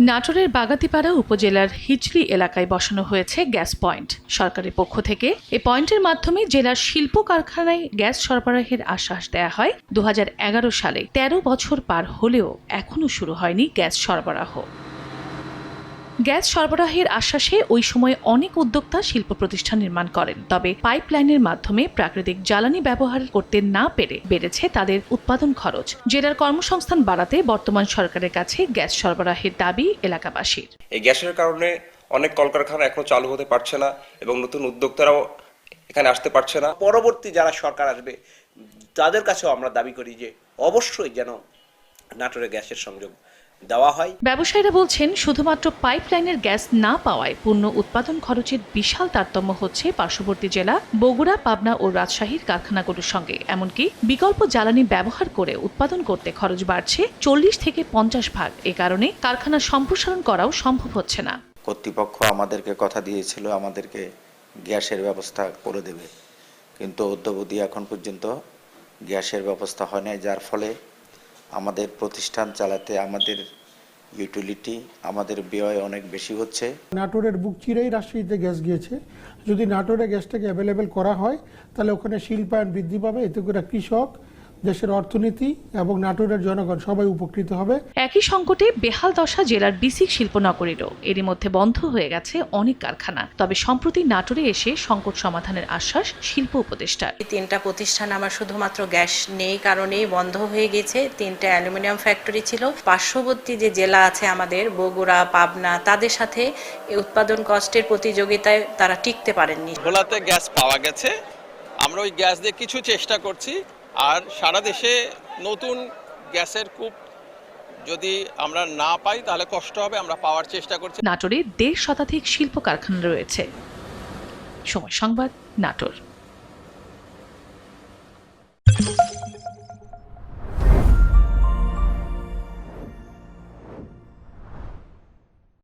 নাটোরের বাগাতিপাড়া উপজেলার হিচড়ি এলাকায় বসানো হয়েছে গ্যাস পয়েন্ট। সরকারের পক্ষ থেকে এই পয়েন্টের মাধ্যমে জেলার শিল্প কারখানায় গ্যাস সরবরাহের আশ্বাস দেয়া হয়। দু হাজার এগারো সালে ১৩ বছর পার হলেও এখনও শুরু হয়নি গ্যাস সরবরাহ। গ্যাস সরবরাহের আশ্বাসে ওই সময় অনেক উদ্যোক্তা শিল্প প্রতিষ্ঠান নির্মাণ করেন। তবে পাইপলাইনের মাধ্যমে প্রাকৃতিক জ্বালানি ব্যবহার করতে না পেরে বেড়েছে তাদের উৎপাদন খরচ। জেলার কর্মসংস্থান বাড়াতে বর্তমান সরকারের কাছে গ্যাস সরবরাহের দাবি এলাকাবাসীর। এই গ্যাসের কারণে অনেক কলকারখানা এখনও চালু হতে পারছে না এবং নতুন উদ্যোক্তারাও এখানে আসতে পারছে না। পরবর্তী যারা সরকার আসবে তাদের কাছেও আমরা দাবি করি যে অবশ্যই যেন নাটোরে গ্যাসের সংযোগ দেওয়া হয়। ব্যবসায়ীরা বলছেন শুধুমাত্র পাইপলাইনের গ্যাস না পাওয়ায় পূর্ণ উৎপাদন খরচের বিশাল তারতম্য হচ্ছে পার্শ্ববর্তী জেলা বগুড়া পাবনা ও রাজশাহীর কারখানাগুলোর সঙ্গে। এমনকি বিকল্প জ্বালানি ব্যবহার করে উৎপাদন করতে খরচ বাড়ছে চল্লিশ থেকে পঞ্চাশ ভাগ। এ কারণে কারখানা সম্প্রসারণ করাও সম্ভব হচ্ছে না। কর্তৃপক্ষ আমাদেরকে কথা দিয়েছিল আমাদেরকে গ্যাসের ব্যবস্থা করে দেবে। কিন্তু অদ্যবধি এখন পর্যন্ত গ্যাসের ব্যবস্থা হয় নাই যার ফলে আমাদের প্রতিষ্ঠান চালাতে আমাদের ইউটিলিটি আমাদের ব্যয় অনেক বেশি হচ্ছে। নাটোরের বুক চিরেই রাজশাহীতে গ্যাস গিয়েছে। যদি নাটোরে গ্যাসটাকে অ্যাভেলেবেল করা হয়, তাহলে ওখানে শিল্পায়ন বৃদ্ধি পাবে, এতে করে কৃষক দেশের অর্থনীতি এবং নাটোরের জনগণ সবাই উপকৃত হবে। একই সংকটে বেহাল দশা জেলার বিসিক শিল্পনগরীরও এরই মধ্যে বন্ধ হয়ে গেছে অনেক কারখানা। তবে সম্প্রতি নাটোরে এসে সংকট সমাধানের আশ্বাস শিল্প উপদেষ্টার। এই তিনটা প্রতিষ্ঠান আমার শুধুমাত্র গ্যাস নেই কারণেই বন্ধ হয়ে গেছে। তিনটা অ্যালুমিনিয়াম ফ্যাক্টরি ছিল। পার্শ্ববর্তী যে জেলা আছে আমাদের বগুড়া পাবনা তাদের সাথে উৎপাদন কষ্টের প্রতিযোগিতায় তারা টিকতে পারেননি। ভোলাতে গ্যাস পাওয়া গেছে। আমরা ওই গ্যাস দিয়ে কিছু চেষ্টা করছি। আর সারা দেশে নতুন গ্যাসের কূপ যদি আমরা না পাই, তাহলে কষ্ট হবে, আমরা পাওয়ার চেষ্টা করছি। নাটোরে দেড় শতাধিক শিল্প কারখানা রয়েছে। সময় সংবাদ, নাটোর।